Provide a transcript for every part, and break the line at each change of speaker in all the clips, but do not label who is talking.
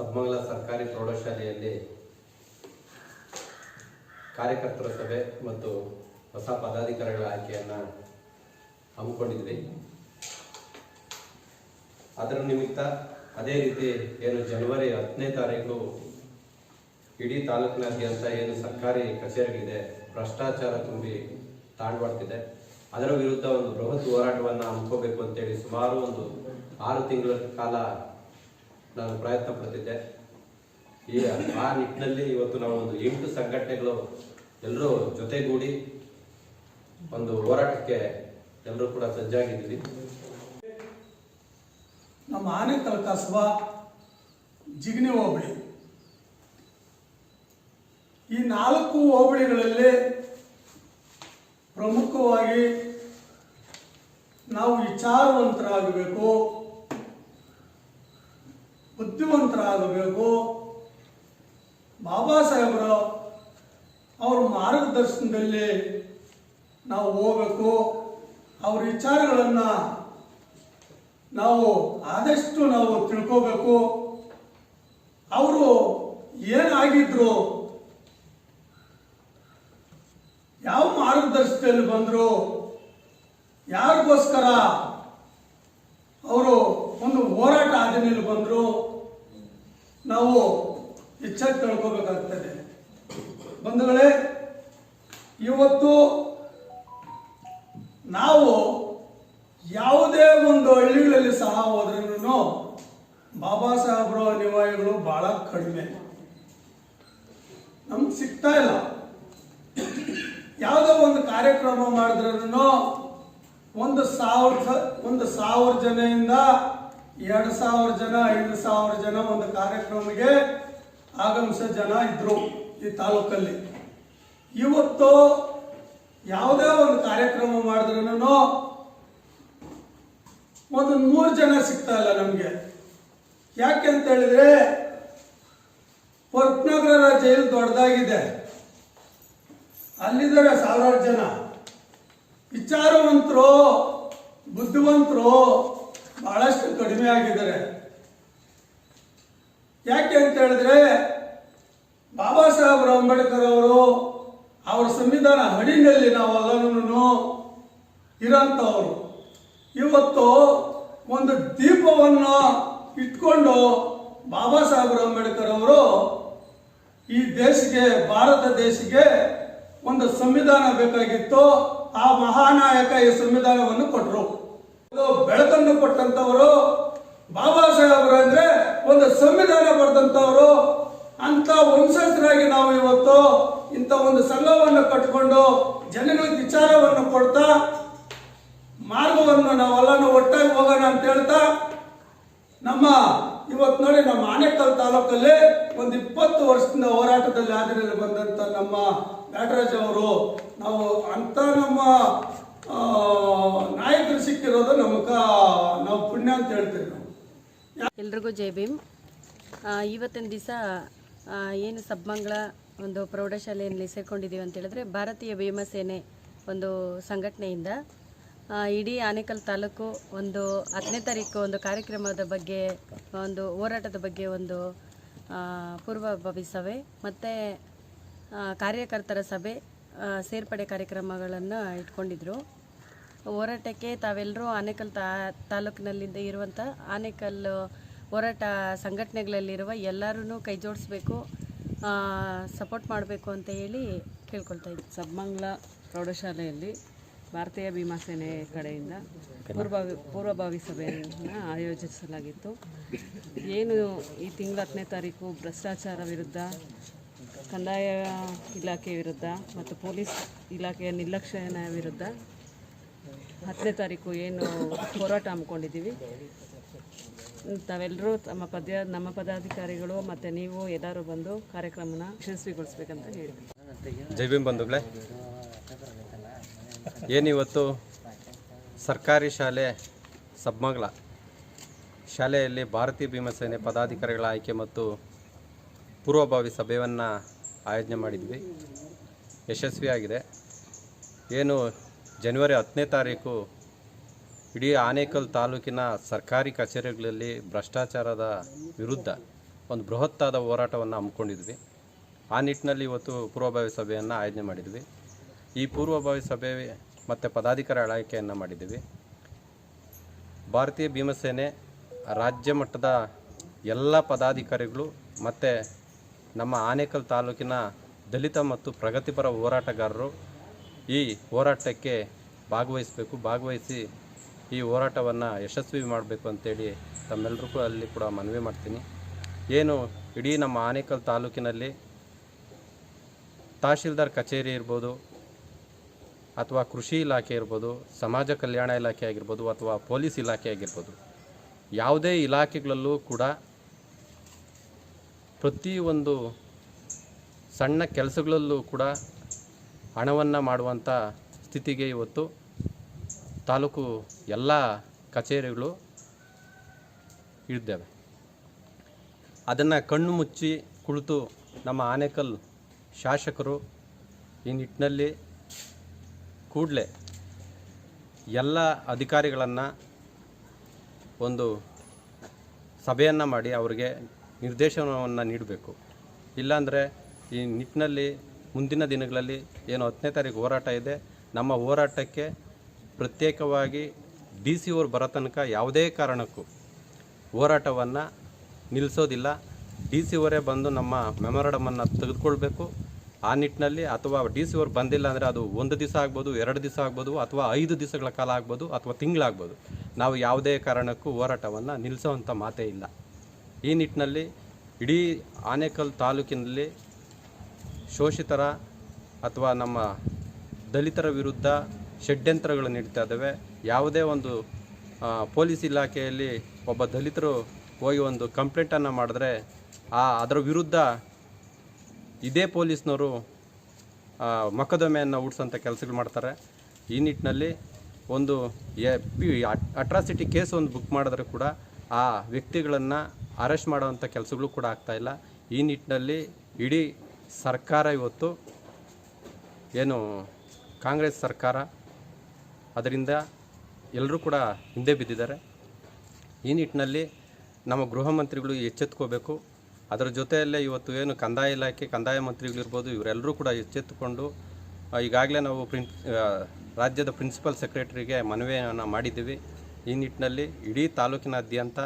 ಸಬ್ಮಂಗಲ ಸರ್ಕಾರಿ ಪ್ರೌಢಶಾಲೆಯಲ್ಲಿ ಕಾರ್ಯಕರ್ತರ ಸಭೆ ಮತ್ತು ಹೊಸ ಪದಾಧಿಕಾರಿಗಳ ಆಯ್ಕೆಯನ್ನು ಹಮ್ಮಿಕೊಂಡಿದ್ವಿ. ಅದರ ನಿಮಿತ್ತ ಅದೇ ರೀತಿ ಏನು ಜನವರಿ ಹತ್ತನೇ ತಾರೀಕು ಇಡೀ ತಾಲೂಕಿನಾದ್ಯಂತ ಏನು ಸರ್ಕಾರಿ ಕಚೇರಿಗಳಿದೆ, ಭ್ರಷ್ಟಾಚಾರ ತುಂಬಿ ತಾಂಡವಾಡ್ತಿದೆ. ಅದರ ವಿರುದ್ಧ ಒಂದು ಬೃಹತ್ ಹೋರಾಟವನ್ನು ಹಮ್ಮಿಕೋಬೇಕು ಅಂತೇಳಿ ಸುಮಾರು ಒಂದು ಆರು ತಿಂಗಳ ಕಾಲ ನಾನು ಪ್ರಯತ್ನ ಪಡ್ತಿದ್ದೆ. ಈ ಆ ನಿಟ್ಟಿನಲ್ಲಿ ಇವತ್ತು ನಾವು ಒಂದು ಎಂಟು ಸಂಘಟನೆಗಳು ಎಲ್ಲರೂ ಜೊತೆಗೂಡಿ ಒಂದು ಹೋರಾಟಕ್ಕೆ ಎಲ್ಲರೂ ಕೂಡ ಸಜ್ಜಾಗಿದ್ದೀವಿ
ನಮ್ಮ ಆನೇಕಲ್ ಕಸಬಾ ಜಿಗಣಿ ಹೋಬಳಿ. ಈ ನಾಲ್ಕು ಹೋಬಳಿಗಳಲ್ಲಿ ಪ್ರಮುಖವಾಗಿ ನಾವು ವಿಚಾರವಂತರಾಗಬೇಕು. ಬುದ್ಧಿವಂತರಾಗಬೇಕು. ಬಾಬಾ ಸಾಹೇಬರು ಅವ್ರ ಮಾರ್ಗದರ್ಶನದಲ್ಲಿ ನಾವು ಹೋಗಬೇಕು. ಅವ್ರ ವಿಚಾರಗಳನ್ನು ನಾವು ಆದಷ್ಟು ನಾವು ತಿಳ್ಕೋಬೇಕು. ಅವರು ಏನಾಗಿದ್ರು, ಯಾವ ಮಾರ್ಗದರ್ಶನದಲ್ಲಿ ಬಂದರು, ಯಾರಿಗೋಸ್ಕರ ಅವರು ಒಂದು ಹೋರಾಟ ಆದಿನಲ್ಲಿ ಬಂದರು ನಾವು ಹೆಚ್ಚಾಗಿ ತಿಳ್ಕೋಬೇಕಾಗ್ತದೆ. ಬಂಧುಗಳೇ, ಇವತ್ತು ನಾವು ಯಾವುದೇ ಒಂದು ಹಳ್ಳಿಗಳಲ್ಲಿ ಸಹ ಹೋದ್ರೂ ಬಾಬಾ ಸಾಹೇಬ್ರ ಅನಿವಾರ್ಯಗಳು ಬಹಳ ಕಡಿಮೆ. ನಮ್ಗೆ ಸಿಗ್ತಾ ಇಲ್ಲ. ಯಾವುದೋ ಒಂದು ಕಾರ್ಯಕ್ರಮ ಮಾಡಿದ್ರೂ ಒಂದು ಸಾವಿರ ಒಂದು ಸಾವಿರ ಜನದಿಂದ ಎರಡು ಸಾವಿರ ಜನ, ಐದು ಸಾವಿರ ಜನ ಒಂದು ಕಾರ್ಯಕ್ರಮಕ್ಕೆ ಆಗಮಿಸೋ ಜನ ಇದ್ರು ಈ ತಾಲೂಕಲ್ಲಿ. ಇವತ್ತು ಯಾವುದೇ ಒಂದು ಕಾರ್ಯಕ್ರಮ ಮಾಡಿದ್ರೂ ಒಂದು ನೂರು ಜನ ಸಿಗ್ತಾ ಇಲ್ಲ ನಮಗೆ. ಯಾಕೆ ಅಂತ ಹೇಳಿದ್ರೆ ಹೊರಟ್ನಗರ ಜೈಲು ದೊಡ್ಡದಾಗಿದೆ. ಅಲ್ಲಿದ್ದಾರೆ ಸಾವಿರಾರು ಜನ. ವಿಚಾರವಂತರು, ಬುದ್ಧಿವಂತರು ಬಹಳಷ್ಟು ಕಡಿಮೆ ಆಗಿದ್ದಾರೆ. ಯಾಕೆ ಅಂತ ಹೇಳಿದ್ರೆ, ಬಾಬಾ ಸಾಹೇಬ್ ಅಂಬೇಡ್ಕರ್ ಅವರು ಅವರ ಸಂವಿಧಾನ ಹಡಿನಲ್ಲಿ ನಾವೆಲ್ಲರೂ ಇರೋಂಥವ್ರು ಇವತ್ತು ಒಂದು ದೀಪವನ್ನು ಇಟ್ಕೊಂಡು ಬಾಬಾ ಸಾಹೇಬ್ ಅಂಬೇಡ್ಕರ್ ಅವರು ಈ ದೇಶಕ್ಕೆ, ಭಾರತ ದೇಶಕ್ಕೆ ಒಂದು ಸಂವಿಧಾನ ಬೇಕಾಗಿತ್ತು. ಆ ಮಹಾನಾಯಕ ಈ ಸಂವಿಧಾನವನ್ನು ಕೊಟ್ಟರು ಬೆಳಕನ್ನು ಕೊಟ್ಟಂತವರು ಬಾಬಾ ಸಾಹೇಬರು ಅಂದ್ರೆ ಒಂದು ಸಂವಿಧಾನ ಬರೆದಂತವರು ಅಂತ ವಂಶಸ್ಥರಾಗಿ ನಾವು ಇವತ್ತು ಇಂಥ ಒಂದು ಸಂಘವನ್ನು ಕಟ್ಟಿಕೊಂಡು ಜನಗಳಿಗೆ ವಿಚಾರವನ್ನು ಕೊಡ್ತಾ, ಮಾರ್ಗವನ್ನು ನಾವೆಲ್ಲನೂ ಒಟ್ಟಾಗಿ ಹೋಗೋಣ ಅಂತ ಹೇಳ್ತಾ, ನಮ್ಮ ಇವತ್ತು ನೋಡಿ ನಮ್ಮ ಆನೇಕಲ್ ತಾಲೂಕಲ್ಲಿ ಒಂದು ಇಪ್ಪತ್ತು ವರ್ಷದಿಂದ ಹೋರಾಟದಲ್ಲಿ ಆದರೆ ಬಂದಂತ ನಮ್ಮ ಬ್ಯಾಟರಾಜ್ ಅವರು, ನಾವು ಅಂತ ನಮ್ಮ ನಾಯಕರು ಸಿಕ್ಕಿರೋದು ನಮಗ ನಾವು ಪುಣ್ಯ ಅಂತ ಹೇಳ್ತೀವಿ ನಾವು.
ಎಲ್ರಿಗೂ ಜೈ ಭೀಮ್. ಇವತ್ತಿನ ದಿವಸ ಏನು ಸಬ್ಮಂಗಳ ಒಂದು ಪ್ರೌಢಶಾಲೆಯಲ್ಲಿ ಸೇರ್ಕೊಂಡಿದ್ದೀವಿ ಅಂತ ಹೇಳಿದ್ರೆ ಭಾರತೀಯ ಭೀಮಸೇನೆ ಒಂದು ಸಂಘಟನೆಯಿಂದ ಇಡೀ ಆನೇಕಲ್ ತಾಲೂಕು ಒಂದು ಹತ್ತನೇ ತಾರೀಕು ಒಂದು ಕಾರ್ಯಕ್ರಮದ ಬಗ್ಗೆ, ಒಂದು ಹೋರಾಟದ ಬಗ್ಗೆ ಒಂದು ಪೂರ್ವ ಪೂರ್ವಭಾವಿ ಸಭೆ ಮತ್ತು ಕಾರ್ಯಕರ್ತರ ಸಭೆ ಸೇರ್ಪಡೆ ಕಾರ್ಯಕ್ರಮಗಳನ್ನು ಇಟ್ಕೊಂಡಿದ್ರು. ಹೋರಾಟಕ್ಕೆ ತಾವೆಲ್ಲರೂ ಆನೇಕಲ್ ತಾ, ತಾಲೂಕಿನಲ್ಲಿಂದ ಇರುವಂಥ ಆನೇಕಲ್ ಹೋರಾಟ ಸಂಘಟನೆಗಳಲ್ಲಿರುವ ಎಲ್ಲರೂ ಕೈ ಜೋಡಿಸ್ಬೇಕು ಸಪೋರ್ಟ್ ಮಾಡಬೇಕು ಅಂತ ಹೇಳಿ ಕೇಳ್ಕೊಳ್ತಾ ಇದ್ದೀನಿ
ಸಬ್ಮಂಗ್ಲ ಪ್ರೌಢಶಾಲೆಯಲ್ಲಿ ಭಾರತೀಯ ಭೀಮಾಸೇನೆ ಕಡೆಯಿಂದ ಪೂರ್ವಭಾವಿ ಪೂರ್ವಭಾವಿ ಸಭೆಯನ್ನು ಆಯೋಜಿಸಲಾಗಿತ್ತು. ಏನು ಈ ತಿಂಗಳ ಹತ್ತನೇ ತಾರೀಕು ಭ್ರಷ್ಟಾಚಾರ ವಿರುದ್ಧ, ಕಂದಾಯ ಇಲಾಖೆ ವಿರುದ್ಧ ಮತ್ತು ಪೊಲೀಸ್ ಇಲಾಖೆಯ ನಿರ್ಲಕ್ಷ್ಯನ ವಿರುದ್ಧ ಹತ್ತನೇ ತಾರೀಕು ಏನು ಹೋರಾಟ ಹಮ್ಮಿಕೊಂಡಿದ್ದೀವಿ. ತಾವೆಲ್ಲರೂ ತಮ್ಮ ಪದ್ಯ, ನಮ್ಮ ಪದಾಧಿಕಾರಿಗಳು ಮತ್ತು ನೀವು ಎಲ್ಲರೂ ಬಂದು ಕಾರ್ಯಕ್ರಮನ ಯಶಸ್ವಿಗೊಳಿಸ್ಬೇಕಂತ ಹೇಳಿ
ಜೈ ಭೀಮ್ ಬಂಧುಗಳೇ. ಏನಿವತ್ತು ಸರ್ಕಾರಿ ಶಾಲೆ ಸಬ್ಮಗ್ಲ ಶಾಲೆಯಲ್ಲಿ ಭಾರತೀಯ ಭೀಮಸೇನೆ ಪದಾಧಿಕಾರಿಗಳ ಆಯ್ಕೆ ಮತ್ತು ಪೂರ್ವಭಾವಿ ಸಭೆಯನ್ನು ಆಯೋಜನೆ ಮಾಡಿದ್ವಿ. ಯಶಸ್ವಿಯಾಗಿದೆ. ಏನು ಜನವರಿ ಹತ್ತನೇ ತಾರೀಕು ಇಡೀ ಆನೇಕಲ್ ತಾಲೂಕಿನ ಸರ್ಕಾರಿ ಕಚೇರಿಗಳಲ್ಲಿ ಭ್ರಷ್ಟಾಚಾರದ ವಿರುದ್ಧ ಒಂದು ಬೃಹತ್ತಾದ ಹೋರಾಟವನ್ನು ಹಮ್ಮಿಕೊಂಡಿದ್ವಿ. ಆ ನಿಟ್ಟಿನಲ್ಲಿ ಇವತ್ತು ಪೂರ್ವಭಾವಿ ಸಭೆಯನ್ನು ಆಯೋಜನೆ ಮಾಡಿದ್ವಿ. ಈ ಪೂರ್ವಭಾವಿ ಸಭೆ ಮತ್ತು ಪದಾಧಿಕಾರಿ ಆಯ್ಕೆಯನ್ನು ಮಾಡಿದ್ದೀವಿ ಭಾರತೀಯ ಭೀಮಸೇನೆ ರಾಜ್ಯ ಮಟ್ಟದ ಎಲ್ಲ ಪದಾಧಿಕಾರಿಗಳು ಮತ್ತು ನಮ್ಮ ಆನೇಕಲ್ ತಾಲೂಕಿನ ದಲಿತ ಮತ್ತು ಪ್ರಗತಿಪರ ಹೋರಾಟಗಾರರು ಈ ಹೋರಾಟಕ್ಕೆ ಭಾಗವಹಿಸಬೇಕು, ಭಾಗವಹಿಸಿ ಈ ಹೋರಾಟವನ್ನು ಯಶಸ್ವಿ ಮಾಡಬೇಕು ಅಂತೇಳಿ ತಮ್ಮೆಲ್ಲರಿಗೂ ಅಲ್ಲಿ ಕೂಡ ಮನವಿ ಮಾಡ್ತೀನಿ. ಏನು ಇಡೀ ನಮ್ಮ ಆನೇಕಲ್ ತಾಲೂಕಿನಲ್ಲಿ ತಹಶೀಲ್ದಾರ್ ಕಚೇರಿ ಇರ್ಬೋದು ಅಥವಾ ಕೃಷಿ ಇಲಾಖೆ ಇರ್ಬೋದು, ಸಮಾಜ ಕಲ್ಯಾಣ ಇಲಾಖೆ ಆಗಿರ್ಬೋದು ಅಥವಾ ಪೊಲೀಸ್ ಇಲಾಖೆ ಆಗಿರ್ಬೋದು, ಯಾವುದೇ ಇಲಾಖೆಗಳಲ್ಲೂ ಕೂಡ ಪ್ರತಿಯೊಂದು ಸಣ್ಣ ಕೆಲಸಗಳಲ್ಲೂ ಕೂಡ ಹಣವನ್ನು ಮಾಡುವಂಥ ಸ್ಥಿತಿಗೆ ಇವತ್ತು ತಾಲೂಕು ಎಲ್ಲ ಕಚೇರಿಗಳು ಇದ್ದೇವೆ ಅದನ್ನು ಕಣ್ಣು ಮುಚ್ಚಿ ಕುಳಿತು ನಮ್ಮ ಆನೇಕಲ್ ಶಾಸಕರು ಈ ನಿಟ್ಟಿನಲ್ಲಿ ಕೂಡಲೇ ಎಲ್ಲ ಅಧಿಕಾರಿಗಳನ್ನು ಒಂದು ಸಭೆಯನ್ನು ಮಾಡಿ ಅವರಿಗೆ ನಿರ್ದೇಶನವನ್ನು ನೀಡಬೇಕು. ಇಲ್ಲಾಂದರೆ ಈ ನಿಟ್ಟಿನಲ್ಲಿ ಮುಂದಿನ ದಿನಗಳಲ್ಲಿ ಏನು ಹತ್ತನೇ ತಾರೀಕು ಹೋರಾಟ ಇದೆ. ನಮ್ಮ ಹೋರಾಟಕ್ಕೆ ಪ್ರತ್ಯೇಕವಾಗಿ ಡಿ ಸಿ ಅವ್ರು ಬರೋ ತನಕ ಯಾವುದೇ ಕಾರಣಕ್ಕೂ ಹೋರಾಟವನ್ನು ನಿಲ್ಲಿಸೋದಿಲ್ಲ. ಡಿ ಸಿ ಅವರೇ ಬಂದು ನಮ್ಮ ಮೆಮೊರಡಮನ್ನು ತೆಗೆದುಕೊಳ್ಬೇಕು. ಆ ನಿಟ್ಟಿನಲ್ಲಿ ಅಥವಾ ಡಿ ಸಿ ಅವ್ರು ಬಂದಿಲ್ಲ ಅಂದರೆ ಅದು ಒಂದು ದಿವಸ ಆಗ್ಬೋದು, ಎರಡು ದಿವಸ ಆಗ್ಬೋದು, ಅಥವಾ ಐದು ದಿವಸಗಳ ಕಾಲ ಆಗ್ಬೋದು, ಅಥವಾ ತಿಂಗಳಾಗ್ಬೋದು. ನಾವು ಯಾವುದೇ ಕಾರಣಕ್ಕೂ ಹೋರಾಟವನ್ನು ನಿಲ್ಲಿಸೋವಂಥ ಮಾತೇ ಇಲ್ಲ. ಈ ನಿಟ್ಟಿನಲ್ಲಿ ಇಡೀ ಆನೇಕಲ್ ತಾಲೂಕಿನಲ್ಲಿ ಶೋಷಿತರ ಅಥವಾ ನಮ್ಮ ದಲಿತರ ವಿರುದ್ಧ ಷಡ್ಯಂತ್ರಗಳು ನೀಡ್ತಾ ಇದ್ದಾವೆ. ಯಾವುದೇ ಒಂದು ಪೊಲೀಸ್ ಇಲಾಖೆಯಲ್ಲಿ ಒಬ್ಬ ದಲಿತರು ಹೋಗಿ ಒಂದು ಕಂಪ್ಲೇಂಟನ್ನು ಮಾಡಿದ್ರೆ ಆ, ಅದರ ವಿರುದ್ಧ ಇದೇ ಪೊಲೀಸ್ನವರು ಮೊಕದ್ದಮೆಯನ್ನು ಹೂಡ್ಸೋಂಥ ಕೆಲಸಗಳು ಮಾಡ್ತಾರೆ. ಈ ನಿಟ್ಟಿನಲ್ಲಿ ಒಂದು ಎ, ಪಿ ಅಟ್ರಾಸಿಟಿ ಕೇಸ್ ಒಂದು ಬುಕ್ ಮಾಡಿದ್ರೆ ಕೂಡ ಆ ವ್ಯಕ್ತಿಗಳನ್ನು ಅರೆಸ್ಟ್ ಮಾಡುವಂಥ ಕೆಲಸಗಳು ಕೂಡ ಆಗ್ತಾಯಿಲ್ಲ ಈ ನಿಟ್ಟಿನಲ್ಲಿ ಇಡೀ ಸರ್ಕಾರ ಇವತ್ತು ಏನು ಕಾಂಗ್ರೆಸ್ ಸರ್ಕಾರ ಅದರಿಂದ ಎಲ್ಲರೂ ಕೂಡ ಹಿಂದೆ ಬಿದ್ದಿದ್ದಾರೆ. ಈ ನಿಟ್ಟಿನಲ್ಲಿ ನಮ್ಮ ಗೃಹ ಮಂತ್ರಿಗಳು ಎಚ್ಚೆತ್ಕೋಬೇಕು. ಅದರ ಜೊತೆಯಲ್ಲೇ ಇವತ್ತು ಏನು ಕಂದಾಯ ಇಲಾಖೆ, ಕಂದಾಯ ಮಂತ್ರಿಗಳಿರ್ಬೋದು, ಇವರೆಲ್ಲರೂ ಕೂಡ ಎಚ್ಚೆತ್ತುಕೊಂಡು ಈಗಾಗಲೇ ನಾವು ಪ್ರಿನ್ ರಾಜ್ಯದ ಪ್ರಿನ್ಸಿಪಲ್ ಸೆಕ್ರೆಟರಿಗೆ ಮನವಿಯನ್ನು ಮಾಡಿದ್ದೀವಿ. ಈ ನಿಟ್ಟಿನಲ್ಲಿ ಇಡೀ ತಾಲೂಕಿನಾದ್ಯಂತ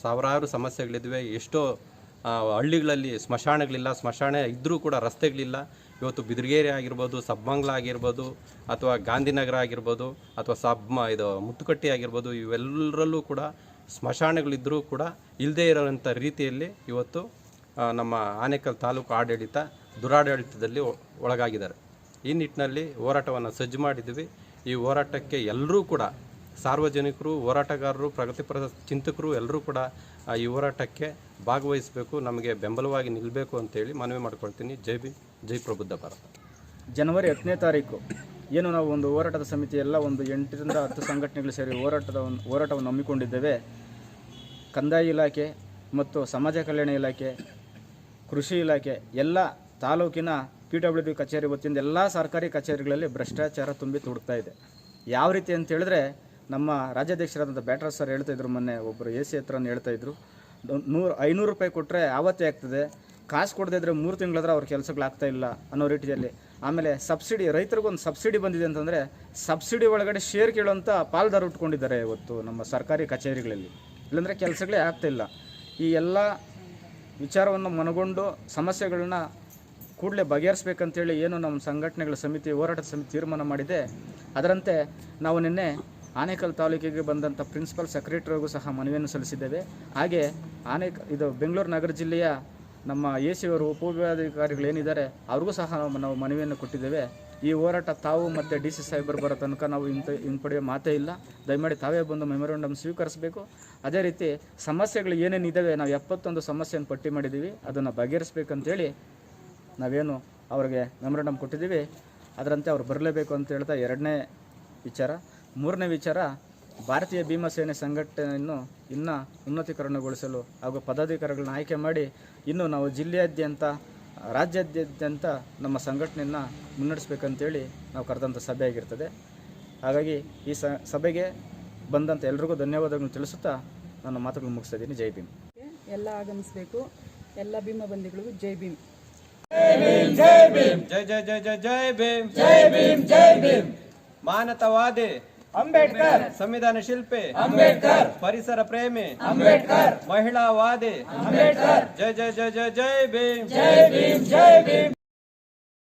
ಸಾವಿರಾರು ಸಮಸ್ಯೆಗಳಿದ್ದಾವೆ. ಎಷ್ಟೋ ಹಳ್ಳಿಗಳಲ್ಲಿ ಸ್ಮಶಾನಗಳಿಲ್ಲ. ಸ್ಮಶಾನ ಇದ್ದರೂ ಕೂಡ ರಸ್ತೆಗಳಿಲ್ಲ. ಇವತ್ತು ಬಿದಿರ್ಗೇರಿ ಆಗಿರ್ಬೋದು, ಸಬ್ಬಂಗ್ಲ ಆಗಿರ್ಬೋದು, ಅಥವಾ ಗಾಂಧಿನಗರ ಆಗಿರ್ಬೋದು, ಅಥವಾ ಸಬ್ ಇದು ಮುತ್ತುಕಟ್ಟಿ ಆಗಿರ್ಬೋದು, ಇವೆಲ್ಲರಲ್ಲೂ ಕೂಡ ಸ್ಮಶಾನಗಳಿದ್ದರೂ ಕೂಡ ಇಲ್ಲದೇ ಇರೋಂಥ ರೀತಿಯಲ್ಲಿ ಇವತ್ತು ನಮ್ಮ ಆನೇಕಲ್ ತಾಲೂಕು ಆಡಳಿತ ದುರಾಡಳಿತದಲ್ಲಿ ಒಳಗಾಗಿದ್ದಾರೆ. ಈ ನಿಟ್ಟಿನಲ್ಲಿ ಹೋರಾಟವನ್ನು ಸಜ್ಜು ಮಾಡಿದ್ವಿ ಈ ಹೋರಾಟಕ್ಕೆ ಎಲ್ಲರೂ ಕೂಡ ಸಾರ್ವಜನಿಕರು, ಹೋರಾಟಗಾರರು, ಪ್ರಗತಿಪರ ಚಿಂತಕರು ಎಲ್ಲರೂ ಕೂಡ ಈ ಹೋರಾಟಕ್ಕೆ ಭಾಗವಹಿಸಬೇಕು, ನಮಗೆ ಬೆಂಬಲವಾಗಿ ನಿಲ್ಲಬೇಕು ಅಂತೇಳಿ ಮನವಿ ಮಾಡ್ಕೊಳ್ತೀನಿ. ಜೈ ಬಿ ಜೈ ಪ್ರಬುದ್ಧ ಭಾರತ.
ಜನವರಿ ಹತ್ತನೇ ತಾರೀಕು, ಏನು ನಾವು ಒಂದು ಹೋರಾಟದ ಸಮಿತಿ ಎಲ್ಲ ಒಂದು ಎಂಟರಿಂದ ಹತ್ತು ಸಂಘಟನೆಗಳು ಸೇರಿ ಹೋರಾಟದ ಒಂದು ಹೋರಾಟವನ್ನು ಹಮ್ಮಿಕೊಂಡಿದ್ದೇವೆ. ಕಂದಾಯ ಇಲಾಖೆ ಮತ್ತು ಸಮಾಜ ಕಲ್ಯಾಣ ಇಲಾಖೆ, ಕೃಷಿ ಇಲಾಖೆ, ಎಲ್ಲ ತಾಲೂಕಿನ ಪಿ ಡಬ್ಲ್ಯೂ ಡಿ ಕಚೇರಿ ವತಿಯಿಂದ ಎಲ್ಲ ಸರ್ಕಾರಿ ಕಚೇರಿಗಳಲ್ಲಿ ಭ್ರಷ್ಟಾಚಾರ ತುಂಬಿ ತುಡುಕ್ತಾ ಇದೆ. ಯಾವ ರೀತಿ ಅಂತ ಹೇಳಿದ್ರೆ, ನಮ್ಮ ರಾಜ್ಯಾಧ್ಯಕ್ಷರಾದಂಥ ಬ್ಯಾಟ್ರಸ್ ಸರ್ ಹೇಳ್ತಾ ಇದ್ರು ಮೊನ್ನೆ ಒಬ್ಬರು ಎ ಸಿ ಹೇಳ್ತಾ ಇದ್ರು. ನೂರು, ಐನೂರು ರೂಪಾಯಿ ಕೊಟ್ಟರೆ ಆವತ್ತೇ ಆಗ್ತದೆ. ಕಾಸು ಕೊಡದೇ ಇದ್ದರೆ ಮೂರು ತಿಂಗಳಾದ್ರೆ ಅವ್ರ ಕೆಲಸಗಳಾಗ್ತಾ ಇಲ್ಲ ಅನ್ನೋ ರೀತಿಯಲ್ಲಿ. ಆಮೇಲೆ ಸಬ್ಸಿಡಿ, ರೈತರಿಗೊಂದು ಸಬ್ಸಿಡಿ ಬಂದಿದೆ ಅಂತಂದರೆ ಸಬ್ಸಿಡಿ ಒಳಗಡೆ ಶೇರ್ ಕೇಳುವಂಥ ಪಾಲ್ದಾರ ಉಟ್ಕೊಂಡಿದ್ದಾರೆ ಇವತ್ತು ನಮ್ಮ ಸರ್ಕಾರಿ ಕಚೇರಿಗಳಲ್ಲಿ. ಇಲ್ಲಾಂದರೆ ಕೆಲಸಗಳೇ ಆಗ್ತಾಯಿಲ್ಲ ಈ ಎಲ್ಲ ವಿಚಾರವನ್ನು ಮನಗೊಂಡು ಸಮಸ್ಯೆಗಳನ್ನ ಕೂಡಲೇ ಬಗೆಹರಿಸ್ಬೇಕಂತೇಳಿ ಏನು ನಮ್ಮ ಸಂಘಟನೆಗಳ ಸಮಿತಿ, ಹೋರಾಟದ ಸಮಿತಿ ತೀರ್ಮಾನ ಮಾಡಿದೆ. ಅದರಂತೆ ನಾವು ನಿನ್ನೆ ಆನೇಕಲ್ ತಾಲೂಕಿಗೆ ಬಂದಂಥ ಪ್ರಿನ್ಸಿಪಲ್ ಸೆಕ್ರೆಟರಿಗೂ ಸಹ ಮನವಿಯನ್ನು ಸಲ್ಲಿಸಿದ್ದೇವೆ. ಹಾಗೆ ಆನೇಕ, ಇದು ಬೆಂಗಳೂರು ನಗರ ಜಿಲ್ಲೆಯ ನಮ್ಮ ಎ ಸಿ ಅವರು ಉಪವಿಭಾಗಾಧಿಕಾರಿಗಳೇನಿದ್ದಾರೆ ಅವ್ರಿಗೂ ಸಹ ನಾವು ನಾವು ಮನವಿಯನ್ನು ಕೊಟ್ಟಿದ್ದೇವೆ. ಈ ಹೋರಾಟ ತಾವು ಮತ್ತು ಡಿ ಸಿ ಸಾಹೇಬರು ಬರೋ ತನಕ ನಾವು ಇಂಥ ಹಿಂಪಡೆಯೋ ಮಾತೇ ಇಲ್ಲ. ದಯಮಾಡಿ ತಾವೇ ಬಂದು ಮೆಮೊರಂಡಮ್ ಸ್ವೀಕರಿಸಬೇಕು. ಅದೇ ರೀತಿ ಸಮಸ್ಯೆಗಳು ಏನೇನಿದ್ದಾವೆ ನಾವು ಎಪ್ಪತ್ತೊಂದು ಸಮಸ್ಯೆಯನ್ನು ಪಟ್ಟಿ ಮಾಡಿದ್ದೀವಿ. ಅದನ್ನು ಬಗೆಹರಿಸ್ಬೇಕಂತೇಳಿ ನಾವೇನು ಅವ್ರಿಗೆ ಮೆಮೊರಂಡಮ್ ಕೊಟ್ಟಿದ್ದೀವಿ. ಅದರಂತೆ ಅವ್ರು ಬರಲೇಬೇಕು ಅಂತ ಹೇಳ್ತಾ ಎರಡನೇ ವಿಚಾರ. ಮೂರನೇ ವಿಚಾರ ಭಾರತೀಯ ಭೀಮಸೇನೆ ಸಂಘಟನೆಯನ್ನು ಇನ್ನೂ ಉನ್ನತೀಕರಣಗೊಳಿಸಲು ಹಾಗೂ ಪದಾಧಿಕಾರಿಗಳನ್ನ ಆಯ್ಕೆ ಮಾಡಿ ಇನ್ನು ನಾವು ಜಿಲ್ಲೆಯಾದ್ಯಂತ ರಾಜ್ಯಾದ್ಯಂತ ನಮ್ಮ ಸಂಘಟನೆಯನ್ನು ಮುನ್ನಡೆಸಬೇಕಂತೇಳಿ ನಾವು ಕರೆದಂಥ ಸಭೆ ಆಗಿರ್ತದೆ ಹಾಗಾಗಿ ಈ ಸ ಸಭೆಗೆ ಬಂದಂಥ ಎಲ್ರಿಗೂ ಧನ್ಯವಾದಗಳನ್ನು ತಿಳಿಸುತ್ತಾ ನನ್ನ ಮಾತುಗಳನ್ನು ಮುಗಿಸ್ತಾ ಇದ್ದೀನಿ ಜೈ ಭೀಮ್.
ಎಲ್ಲ ಆಗಮಿಸಬೇಕು. ಎಲ್ಲ ಭೀಮ ಬಂದಿಗಳಿಗೂ ಜೈ ಭೀಮ್.
ಜೈ ಜೈ ಜೈ ಜೈ ಜೈ ಭೀಮ್. ಜೈ ಭೀಮ್ ಜೈ ಭೀಮ್. ಮಾನವತಾವಾದಿ ಅಂಬೇಡ್ಕರ್. ಸಂವಿಧಾನ ಶಿಲ್ಪಿ. ಅಂಬೇಡ್ಕರ್. ಪರಿಸರ ಪ್ರೇಮಿ. ಅಂಬೇಡ್ಕರ್. ಮಹಿಳಾವಾದಿ ಅಂಬೇಡ್ಕರ್. ಜೈ ಜೈ ಜೈ ಜೈ ಜೈ ಭೀಮ್. ಜೈ ಭೀಮ್ ಜೈ ಭೀಮ್.